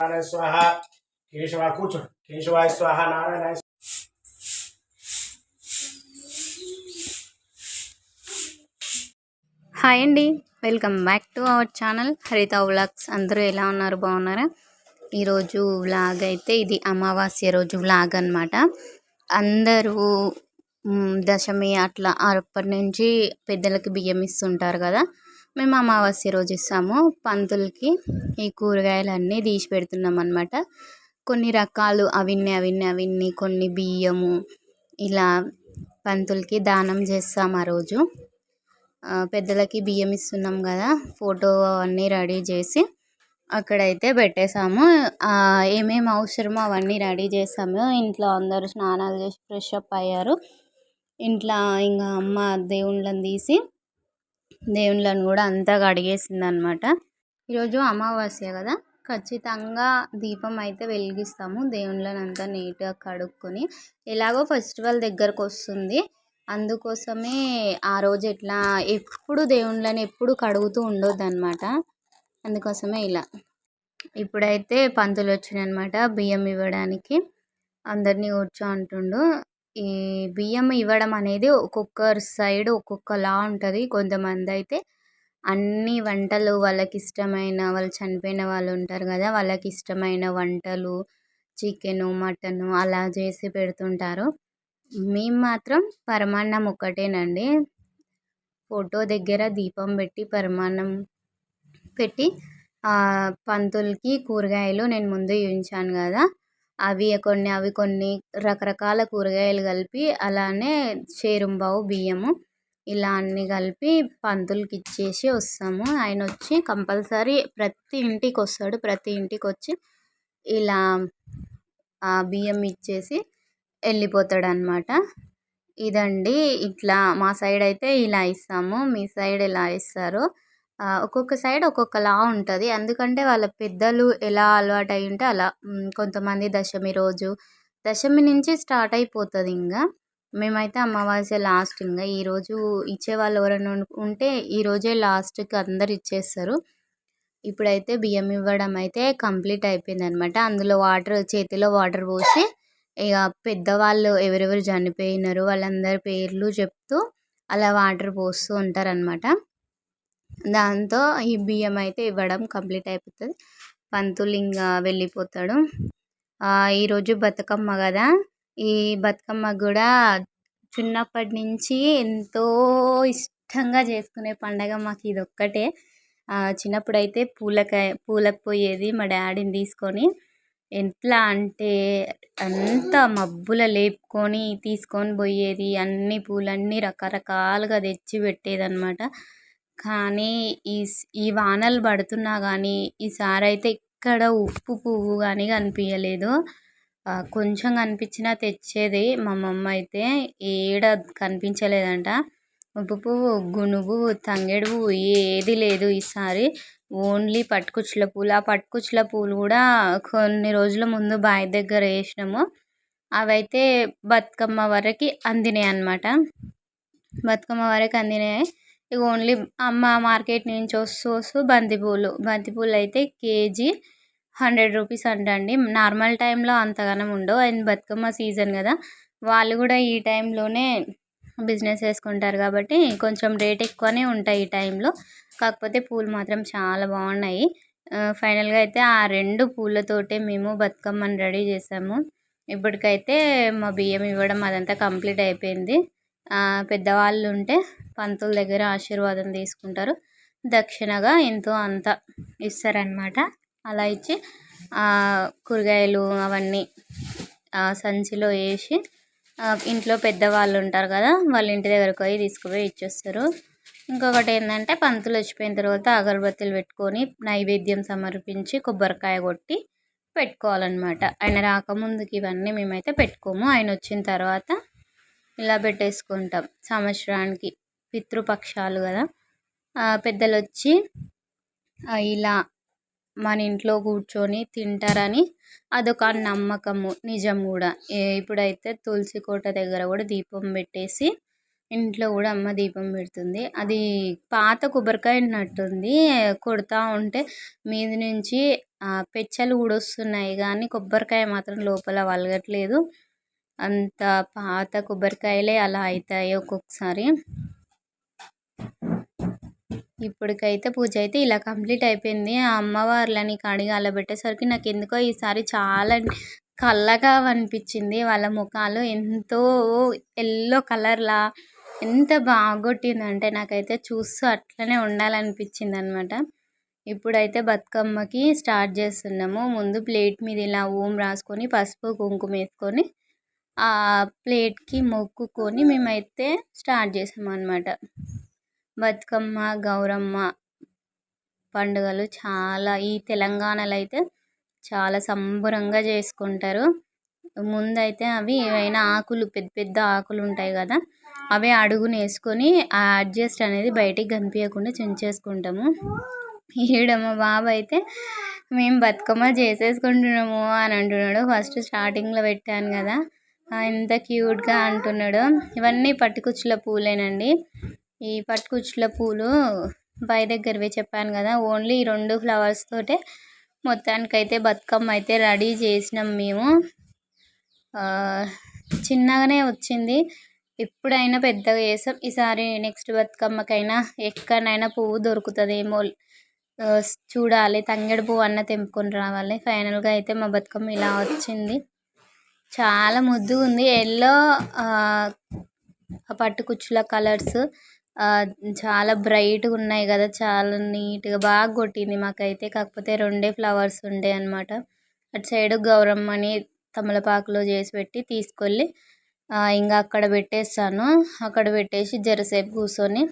స్వాహ కేశవ కూర్చోండి కేశవాయ స్వాహ నారాయణ హాయ్ అండి welcome back to our channel Haritha vlogs అందరూ ఎలా ఉన్నారు? బాగున్నారా? ఈరోజు వ్లాగ్ అయితే ఇది అమావాస్య రోజు వ్లాగ్ అనమాట అందరూ దశమి అట్లా అప్పటి నుంచి పెద్దలకి బియ్యం ఇస్తుంటారు కదా. మేము అమావాస్య రోజు ఇస్తాము. పంతులకి ఈ కూరగాయలు అన్నీ తీసి పెడుతున్నాం అనమాట కొన్ని రకాలు అవిన్ని అవిన్ని అవిన్ని కొన్ని బియ్యము ఇలా పంతులకి దానం చేస్తాం ఆ రోజు. పెద్దలకి బియ్యం ఇస్తున్నాం కదా ఫోటో అన్నీ రెడీ చేసి అక్కడైతే పెట్టేసాము ఏమేమి అవసరమో అవన్నీ రెడీ చేసాము ఇంట్లో అందరూ స్నానాలు చేసి ఫ్రెష్ అప్ అయ్యారు. ఇంట్లో ఇంకా అమ్మ దేవుళ్ళని తీసి దేవుళ్ళని కూడా అంతా కడిగేసింది అనమాట ఈరోజు అమావాస్య కదా ఖచ్చితంగా దీపం అయితే వెలిగిస్తాము దేవుళ్ళని అంతా నీట్గా కడుక్కొని. ఎలాగో ఫెస్టివల్ దగ్గరకు వస్తుంది అందుకోసమే ఆ రోజు ఎట్లా ఎప్పుడు దేవుళ్ళని ఎప్పుడు కడుగుతూ ఉండొద్దు అనమాట అందుకోసమే ఇలా. ఇప్పుడైతే పంతులు వచ్చినాయన్నమాట బియ్యం ఇవ్వడానికి. అందరినీ కూర్చో అంటుండు. ఈ బియ్యం ఇవ్వడం అనేది ఒక్కొక్కరి సైడ్ ఒక్కొక్కలా ఉంటుంది. కొంతమంది అయితే అన్ని వంటలు వాళ్ళకి ఇష్టమైన వాళ్ళు చనిపోయిన వాళ్ళు ఉంటారు కదా వాళ్ళకి ఇష్టమైన వంటలు చికెను మటను అలా చేసి పెడుతుంటారు. మేము మాత్రం పరమాన్నం ఒక్కటేనండి. ఫోటో దగ్గర దీపం పెట్టి పరమాన్నం పెట్టి పంతులకి కూరగాయలు నేను ముందు చూపించాను కదా. అవి కొన్ని అవి కొన్ని రకరకాల కూరగాయలు కలిపి అలానే చేరుంబావు బియ్యము. ఇలా అన్నీ కలిపి పంతులకి ఇచ్చేసి వస్తాము. ఆయన వచ్చి కంపల్సరీ ప్రతి ఇంటికి వస్తాడు ప్రతి ఇంటికి వచ్చి ఇలా ఆ బియ్యం ఇచ్చేసి వెళ్ళిపోతాడు అనమాట ఇదండి. ఇట్లా మా సైడ్ అయితే ఇలా ఇస్తాము. మీ సైడ్ ఎలా ఇస్తారో ఒక్కొక్క సైడ్ ఒక్కొక్కలా ఉంటుంది. ఎందుకంటే వాళ్ళ పెద్దలు ఎలా అలవాటు అయి ఉంటే అలా కొంతమంది దశమి రోజు దశమి నుంచి స్టార్ట్ అయిపోతుంది ఇంకా మేమైతే అమావాస్య లాస్ట్ ఇంకా ఈరోజు ఇచ్చేవాళ్ళు ఎవరైనా ఉంటే ఈరోజే లాస్ట్కి అందరు ఇచ్చేస్తారు. ఇప్పుడైతే బియ్యం ఇవ్వడం అయితే కంప్లీట్ అయిపోయింది అనమాట అందులో వాటర్ చేతిలో వాటర్ పోసి ఇక పెద్దవాళ్ళు ఎవరెవరు చనిపోయినారు వాళ్ళందరి పేర్లు చెప్తూ అలా వాటర్ పోస్తూ ఉంటారనమాట. దాంతో ఈ బియ్యం అయితే ఇవ్వడం కంప్లీట్ అయిపోతుంది. పంతులు ఇంకా వెళ్ళిపోతాడు. ఈరోజు బతుకమ్మ కదా. ఈ బతుకమ్మ కూడా చిన్నప్పటి నుంచి ఎంతో ఇష్టంగా చేసుకునే పండగ మాకు ఇది ఒక్కటే చిన్నప్పుడు అయితే పూలకాయ పూలకు పోయేది మా డాడీని తీసుకొని ఎట్లా అంటే అంత మబ్బుల లేపుకొని తీసుకొని పోయేది. అన్ని పూలన్నీ రకరకాలుగా తెచ్చి పెట్టేది అనమాట కానీ ఈ ఈ వానలు పడుతున్నా కానీ ఈసారి అయితే ఎక్కడ ఉప్పు పువ్వు కానీ కనిపించలేదు కొంచెం కనిపించినా తెచ్చేది మా మమ్మ అయితే ఏడ కనిపించలేదంట. ఉప్పు పువ్వు గునుగు తంగేడు పువ్వు ఏది లేదు ఈసారి. ఓన్లీ పట్టుకుచ్చుల పూలు. ఆ పట్టుకుచ్చుల పూలు కూడా కొన్ని రోజుల ముందు బావి దగ్గర వేసినాము. అవైతే బతుకమ్మ వరకు అందినాయి అన్నమాట. బతుకమ్మ వరకు అందినాయి. ఇక ఓన్లీ అమ్మ మార్కెట్ నుంచి వస్తూ వస్తూ బంతిపూలు. బంతిపూలు అయితే కేజీ హండ్రెడ్ రూపీస్ అంటండి. నార్మల్ టైంలో అంతగానం ఉండవు. అండ్ బతుకమ్మ సీజన్ కదా. వాళ్ళు కూడా ఈ టైంలోనే బిజినెస్ చేసుకుంటారు కాబట్టి కొంచెం రేట్ ఎక్కువనే ఉంటాయి ఈ టైంలో. కాకపోతే పూలు మాత్రం చాలా బాగున్నాయి. ఫైనల్గా అయితే ఆ రెండు పూలతోటే మేము బతుకమ్మని రెడీ చేసాము. ఇప్పటికైతే మా బియ్యం ఇవ్వడం అదంతా కంప్లీట్ అయిపోయింది. పెద్దవాళ్ళు ఉంటే పంతుల దగ్గర ఆశీర్వాదం తీసుకుంటారు. దక్షిణగా ఎంతో అంత ఇస్తారనమాట అలా ఇచ్చి కూరగాయలు అవన్నీ ఆ సంచిలో వేసి ఇంట్లో పెద్దవాళ్ళు ఉంటారు కదా వాళ్ళ ఇంటి దగ్గరకు పోయి తీసుకుపోయి ఇచ్చేస్తారు. ఇంకొకటి ఏంటంటే పంతులు వచ్చిపోయిన తర్వాత అగరబత్తులు పెట్టుకొని నైవేద్యం సమర్పించి కొబ్బరికాయ కొట్టి పెట్టుకోవాలన్నమాట. ఆయన రాకముందుకి ఇవన్నీ మేమైతే పెట్టుకోము. ఆయన వచ్చిన తర్వాత ఇలా పెట్టేసుకుంటాం సంవత్సరానికి పితృపక్షాలు కదా. పెద్దలు వచ్చి ఇలా మన ఇంట్లో కూర్చొని తింటారని అదొక నమ్మకము నిజం కూడా. ఇప్పుడైతే తులసి కోట దగ్గర కూడా దీపం పెట్టేసి ఇంట్లో కూడా అమ్మ దీపం పెడుతుంది. అది పాత కొబ్బరికాయ ఉన్నట్టుంది. కొడతా ఉంటే మీద నుంచి పెచ్చలు కూడా వస్తున్నాయి కానీ కొబ్బరికాయ మాత్రం లోపల వలగట్లేదు. అంత పాత కొబ్బరికాయలే అలా అవుతాయి ఒక్కొక్కసారి. ఇప్పటికైతే పూజ అయితే ఇలా కంప్లీట్ అయిపోయింది. ఆ అమ్మవార్లని కడిగి అలా పెట్టేసరికి నాకు ఎందుకో ఈసారి చాలా కళ్ళగా అనిపించింది. వాళ్ళ ముఖాలు ఎంతో ఎల్లో కలర్లా ఎంత బాగొట్టిందంటే నాకైతే చూస్తూ అట్లనే ఉండాలనిపించింది అనమాట ఇప్పుడైతే బతుకమ్మకి స్టార్ట్ చేస్తున్నాము. ముందు ప్లేట్ మీద ఇలా ఓం రాసుకొని పసుపు కుంకుమ వేసుకొని ఆ ప్లేట్కి మొక్కుకొని మేమైతే స్టార్ట్ చేసాం అనమాట బతుకమ్మ గౌరమ్మ పండుగలు చాలా ఈ తెలంగాణలో అయితే చాలా సంబరంగా చేసుకుంటారు. ముందైతే అవి ఏవైనా ఆకులు పెద్ద పెద్ద ఆకులు ఉంటాయి కదా అవి అడుగున వేసుకొని ఆ అడ్జస్ట్ అనేది బయటికి కనిపించకుండా చెంచేసుకుంటాము. ఈడ మా బాబు అయితే మేము బతుకమ్మ చేసేసుకుంటున్నాము అని అంటున్నాడు. ఫస్ట్ స్టార్టింగ్లో పెట్టాను కదా ఎంత క్యూట్గా అంటున్నాడు. ఇవన్నీ పట్టుకుచ్చుల పూలేనండి. ఈ పట్టుకుచ్చుల పూలు బయ దగ్గరవే చెప్పాను కదా ఓన్లీ ఈ రెండు ఫ్లవర్స్ తోటే మొత్తానికైతే బతుకమ్మ అయితే రెడీ చేసినాం మేము. చిన్నగానే వచ్చింది. ఎప్పుడైనా పెద్దగా చేసాం ఈసారి నెక్స్ట్ బతుకమ్మకైనా ఎక్కడైనా పువ్వు దొరుకుతుందేమో. చూడాలి. తంగేడు పువ్వు అన్న తెంపుకొని రావాలి. ఫైనల్గా అయితే మా బతుకమ్మ ఇలా వచ్చింది. చాలా ముద్దుగా ఉంది ఎల్లో పట్టు కుచ్చుల కలర్స్ చాలా బ్రైట్గా ఉన్నాయి కదా. చాలా నీట్గా బాగా కొట్టింది మాకైతే. కాకపోతే రెండే ఫ్లవర్స్ ఉండే అనమాట అటు సైడ్ గౌరమ్మని తమలపాకులో చేసి పెట్టి తీసుకెళ్ళి ఇంకా అక్కడ పెట్టేస్తాను. అక్కడ పెట్టేసి జరసేపు కూర్చొని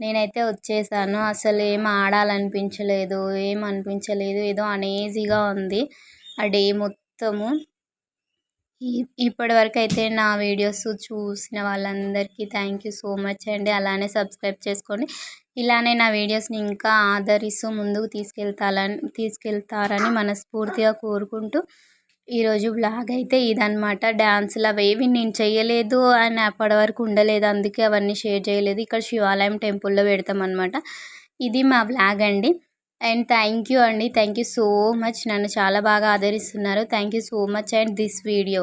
నేనైతే వచ్చేసాను. అసలు ఏం ఆడాలనిపించలేదు ఏం అనిపించలేదు. ఏదో అనేజీగా ఉంది. ఆ డే మొత్తము ఇప్పటివరకు అయితే నా వీడియోస్ చూసిన వాళ్ళందరికీ థ్యాంక్ యూ సో మచ్ అండి. అలానే సబ్స్క్రైబ్ చేసుకోండి. ఇలానే నా వీడియోస్ని ఇంకా ఆదరిస్తూ ముందుకు తీసుకెళ్తాలని తీసుకెళ్తారని మనస్ఫూర్తిగా కోరుకుంటూ ఈరోజు బ్లాగ్ అయితే ఇదనమాట డ్యాన్సులు అవేవి నేను చేయలేదు అని అప్పటి వరకు ఉండలేదు. అందుకే అవన్నీ షేర్ చేయలేదు. ఇక్కడ శివాలయం టెంపుల్లో పెడతాం అనమాట ఇది మా బ్లాగ్ అండి. అండ్ థ్యాంక్ యూ అండి. Thank you so much. నన్ను చాలా బాగా ఆదరిస్తున్నారు. Thank you so much and this video.